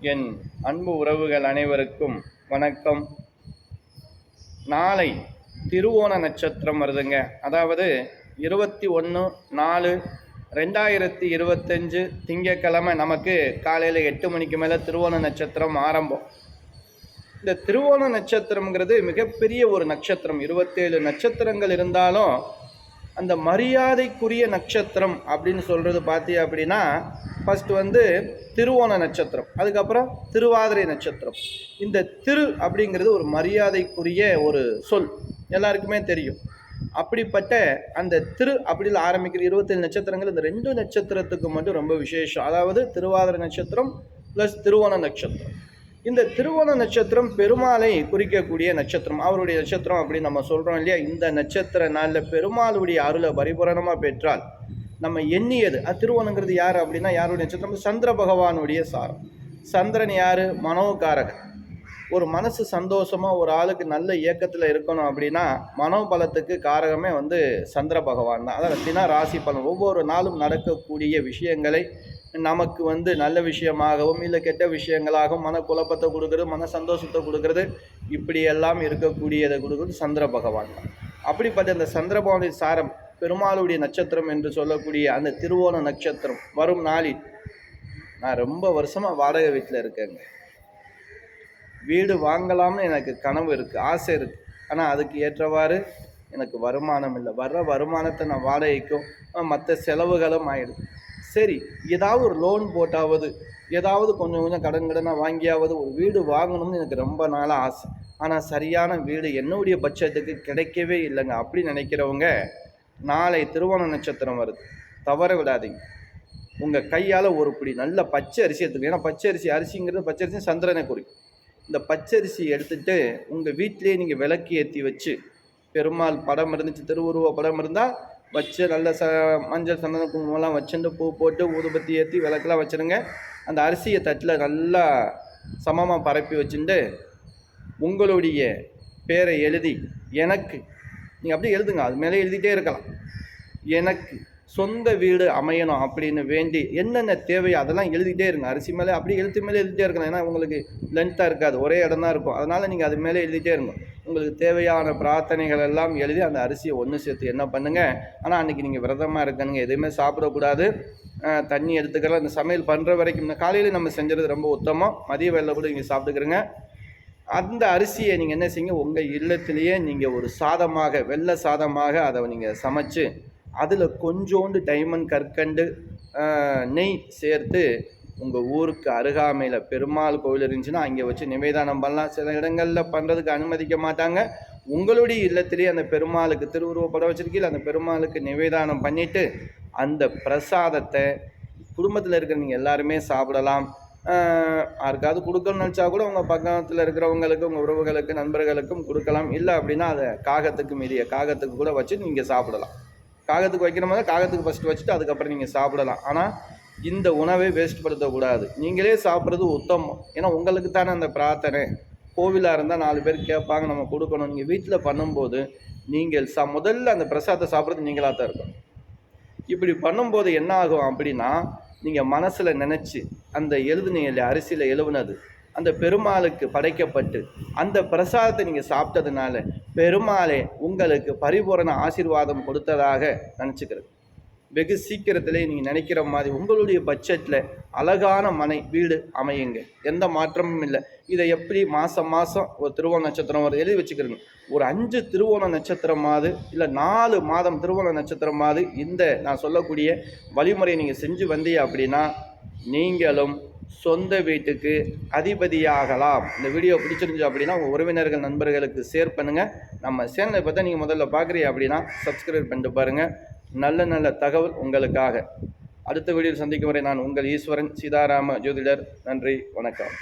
என் அன்பு உறவுகள் அனைவருக்கும் வணக்கம். நாளை திருவோண நட்சத்திரம் வருதுங்க. அதாவது இருபத்தி ஒன்று நாலு ரெண்டாயிரத்தி இருபத்தஞ்சு திங்கக்கிழமை நமக்கு காலையில் எட்டு மணிக்கு மேலே திருவோண நட்சத்திரம் ஆரம்பம். இந்த திருவோண நட்சத்திரம்ங்கிறது மிகப்பெரிய ஒரு நட்சத்திரம். இருபத்தேழு நட்சத்திரங்கள் இருந்தாலும் அந்த மரியாதைக்குரிய நட்சத்திரம் அப்படின்னு சொல்கிறது பார்த்தீங்க அப்படின்னா ஃபஸ்ட்டு வந்து திருவோண நட்சத்திரம் அதுக்கப்புறம் திருவாதிரை நட்சத்திரம். இந்த திரு அப்படிங்கிறது ஒரு மரியாதைக்குரிய ஒரு சொல். எல்லாருக்குமே தெரியும். அப்படிப்பட்ட அந்த திரு அப்படின்னு ஆரம்பிக்கிற இருபத்தேழு நட்சத்திரங்கள் இந்த ரெண்டு நட்சத்திரத்துக்கு மட்டும் ரொம்ப விசேஷம். அதாவது திருவாதிரை நட்சத்திரம் ப்ளஸ் திருவோண நட்சத்திரம். இந்த திருவோண நட்சத்திரம் பெருமாளை குறிக்கக்கூடிய நட்சத்திரம். அவருடைய நட்சத்திரம் அப்படின்னு நம்ம சொல்கிறோம் இல்லையா? இந்த நட்சத்திர நாளில் பெருமாளுடைய அருளை பரிபூரணமாக பெற்றால் நம்ம எண்ணியது. அது திருவோணங்கிறது யார் அப்படின்னா யாருடைய நட்சத்திரம்? சந்திர பகவானுடைய சாரம். சந்திரன் யார்? மனோகாரகன். ஒரு மனசு சந்தோஷமாக ஒரு ஆளுக்கு நல்ல இயக்கத்தில் இருக்கணும் அப்படின்னா மனோபலத்துக்கு காரகமே வந்து சந்திர பகவான் தான். அதான் தின ராசி பலன். ஒவ்வொரு நாளும் நடக்கக்கூடிய விஷயங்களை நமக்கு வந்து நல்ல விஷயமாகவும் இல்லை கெட்ட விஷயங்களாகவும் மன குழப்பத்தை கொடுக்குறது மன சந்தோஷத்தை கொடுக்குறது இப்படியெல்லாம் இருக்கக்கூடியதை கொடுக்குறது சந்திர பகவான் தான். அப்படிப்பட்ட அந்த சந்திர பகவானின் சாரம் பெருமாளுடைய நட்சத்திரம் என்று சொல்லக்கூடிய அந்த திருவோண நட்சத்திரம் வரும் நாளில் நான் ரொம்ப வருஷமாக வாடகை வீட்டில் இருக்கேங்க. வீடு வாங்கலாம்னு எனக்கு கனவு இருக்குது ஆசை இருக்குது ஆனால் அதுக்கு ஏற்றவாறு எனக்கு வருமானம் இல்லை. வர்ற வருமானத்தை நான் வாடகைக்கும் மற்ற செலவுகளும் ஆகிடுது சரி ஏதாவது ஒரு லோன் போட்டாவது ஏதாவது கொஞ்சம் கொஞ்சம் கடன் கடனாக வாங்கியாவது ஒரு வீடு வாங்கணும்னு எனக்கு ரொம்ப நாளாக ஆசை. ஆனால் சரியான வீடு என்னுடைய பட்சத்துக்கு கிடைக்கவே இல்லைங்க. அப்படி நினைக்கிறவங்க நாளை திருவோண நட்சத்திரம் வருது. தவற விடாதீங்க. உங்கள் கையால் ஒரு பிடி நல்ல பச்சை அரிசி எடுத்துக்கணும் ஏன்னா பச்சை அரிசி அரிசிங்கிறது பச்சை அரிசி சந்திரனை குறிக்கும். இந்த பச்சரிசி எடுத்துகிட்டு உங்கள் வீட்டிலேயே நீங்கள் விளக்கு ஏற்றி வச்சு பெருமாள் படம் இருந்துச்சு திருவுருவ படம் இருந்தால் வச்சு நல்ல ச மஞ்சள் சந்தன குங்குமம்லாம் வச்சுட்டு பூ போட்டு ஊதுபத்தி ஏற்றி விளக்கெலாம் வச்சுருங்க. அந்த அரிசியை தட்டில் நல்லா சமமாக பரப்பி வச்சுட்டு உங்களுடைய பேரை எழுதி எனக்கு நீங்கள் அப்படியே எழுதுங்க. அது மேலே எழுதிட்டே இருக்கலாம். எனக்கு சொந்த வீடு அமையணும் அப்படின்னு வேண்டி என்னென்ன தேவையோ அதெல்லாம் எழுதிட்டே இருங்க. அரிசி மேலே அப்படியே எழுத்து மேலே எழுதிட்டே இருக்கணும். ஏன்னா உங்களுக்கு லென்த்தாக இருக்காது. ஒரே இடம் தான் இருக்கும். அதனால் நீங்கள் அது மேலே எழுதிட்டே இருங்க. உங்களுக்கு தேவையான பிரார்த்தனைகள் எல்லாம் எழுதி அந்த அரிசியை ஒன்று சேர்த்து என்ன பண்ணுங்கள் ஆனால் அன்றைக்கி நீங்கள் விரதமாக இருக்கணுங்க. எதுவுமே சாப்பிடக்கூடாது. தண்ணி எடுத்துக்கலாம். அந்த சமையல் பண்ணுற வரைக்கும் காலையில் நம்ம செஞ்சுறது ரொம்ப உத்தமம். மதிய வேலை கூட நீங்கள் சாப்பிட்டுக்கிறங்க. அந்த அரிசியை நீங்கள் என்ன செய்யுங்க? உங்கள் இல்லத்திலேயே நீங்கள் ஒரு சாதமாக வெள்ளை சாதமாக அதை நீங்கள் சமைச்சு அதில் கொஞ்சோண்டு டைமண்ட் கற்கண்டு நெய் சேர்த்து உங்கள் ஊருக்கு அருகாமையில் பெருமாள் கோவில் இருந்துச்சுன்னா அங்கே வச்சு நிவேதானம் பண்ணலாம். சில இடங்களில் பண்ணுறதுக்கு அனுமதிக்க மாட்டாங்க. உங்களுடைய இல்லத்திலேயே அந்த பெருமாளுக்கு திருவுருவப்படம் வச்சுருக்கீங்க அந்த பெருமாளுக்கு நிவேதானம் பண்ணிவிட்டு அந்த பிரசாதத்தை குடும்பத்தில் இருக்கிற நீங்கள் எல்லாருமே சாப்பிடலாம். யாருக்காவது கொடுக்கணும்னு நினச்சா கூட உங்கள் பக்கத்தில் இருக்கிறவங்களுக்கு உங்கள் உறவுகளுக்கு நண்பர்களுக்கும் கொடுக்கலாம். இல்லை அப்படின்னா அதை காகத்துக்கு மீறிய காகத்துக்கு கூட வச்சு நீங்கள் சாப்பிடலாம். காகத்துக்கு வைக்கிற மாதிரி காகத்துக்கு ஃபஸ்ட்டு வச்சுட்டு அதுக்கப்புறம் நீங்கள் சாப்பிடலாம். ஆனால் இந்த உணவை வேஸ்ட் படுத்தக்கூடாது. நீங்களே சாப்பிட்றது உத்தமம். ஏன்னா உங்களுக்கு தானே அந்த பிரார்த்தனை. கோவிலாக இருந்தால் நாலு பேர் கேட்பாங்க நம்ம கொடுக்கணும். நீங்கள் வீட்டில் பண்ணும்போது நீங்கள் ச முதல்ல அந்த பிரசாதத்தை சாப்பிட்றது நீங்களாக தான் இருக்கணும். இப்படி பண்ணும்போது என்ன ஆகும் அப்படின்னா நீங்கள் மனசில் நினச்சி அந்த எழுதுனீங்க அரிசியில் எழுவுனது அந்த பெருமாளுக்கு படைக்கப்பட்டு அந்த பிரசாதத்தை நீங்கள் சாப்பிட்டதுனால பெருமாளே உங்களுக்கு பரிபூரண ஆசீர்வாதம் கொடுத்ததாக நினச்சிக்கிறது. வெகு சீக்கிரத்திலே நீங்கள் நினைக்கிற மாதிரி உங்களுடைய பட்ஜெட்டில் அழகான மனை வீடு அமையுங்க. எந்த மாற்றமும் இல்லை. இதை எப்படி மாதம் மாதம் ஒரு திருவோண நட்சத்திரம் ஒரு எழுதி வச்சுக்கிறோங்க. ஒரு அஞ்சு திருவோண நட்சத்திரமாவது இல்லை நாலு மாதம் திருவோண நட்சத்திரமாவது இந்த நான் சொல்லக்கூடிய வழிமுறையை நீங்கள் செஞ்சு வந்தீங்க அப்படின்னா நீங்களும் சொந்த வீட்டுக்கு அதிபதியாகலாம். இந்த வீடியோ பிடிச்சிருந்துச்சு அப்படின்னா உங்கள் உறவினர்கள் நண்பர்களுக்கு ஷேர் பண்ணுங்கள் நம்ம சேனலை பார்த்தா நீங்கள் முதல்ல பார்க்குறீங்க அப்படின்னா சப்ஸ்கிரைப் பண்ணிட்டு பாருங்கள் நல்ல நல்ல தகவல் உங்களுக்காக. அடுத்த வீடியோவில் சந்திக்கும் வரை நான் உங்கள் ஈஸ்வரன் சீதாராம ஜோதிடர். நன்றி வணக்கம்.